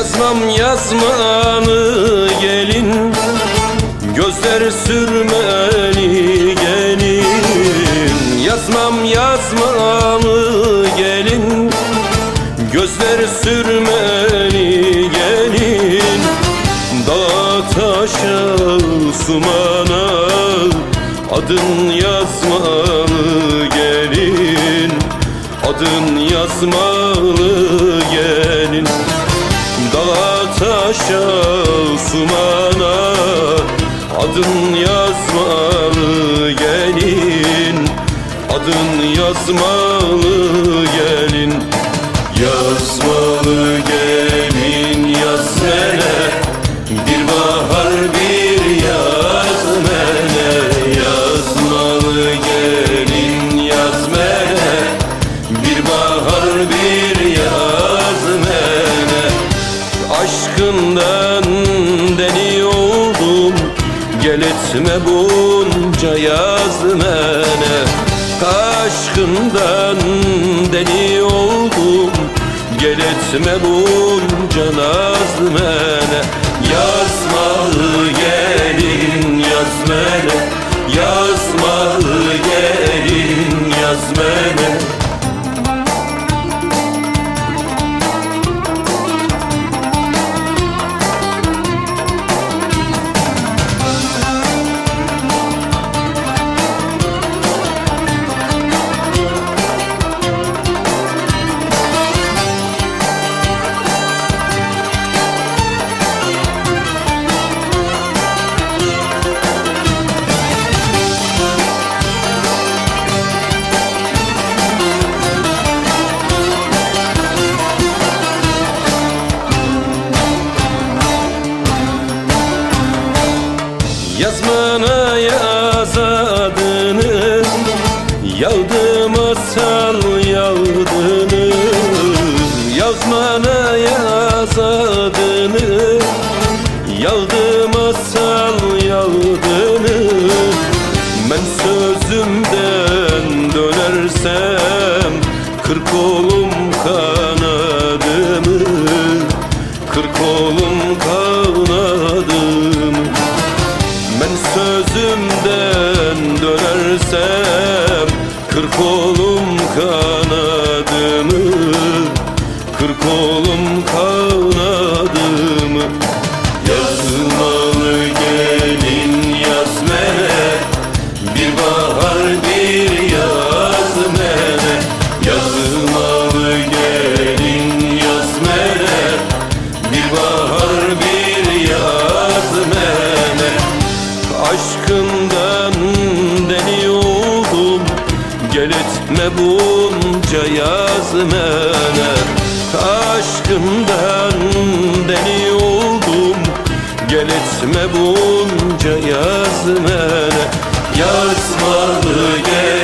Yazmam yazmanı gelin. Gözler sürmeli gelin. Yazmam yazmanı gelin. Gözler sürmeli gelin. Dağ taşa sumana Adın yazmalı gelin. Adın yazmalı gelin Sumana Adın yazmalı gelin. Adın yazmalı etme bunca yaz mene Aşkından deli oldum. Gel etme bunca naz mene Yazmalı gelin yaz Yağdı masal yağdını Yazmana yaz adını Yağdı masal yağdını Ben sözümden dönersem Kırk Kırk olum kanadımı Kırk olum kanadımı. Yazmalı gelin yaz mene Bir bahar Celitme bunca yazmene Aşkından deli oldum. Gelitme bunca yazmene Yazmalı gel.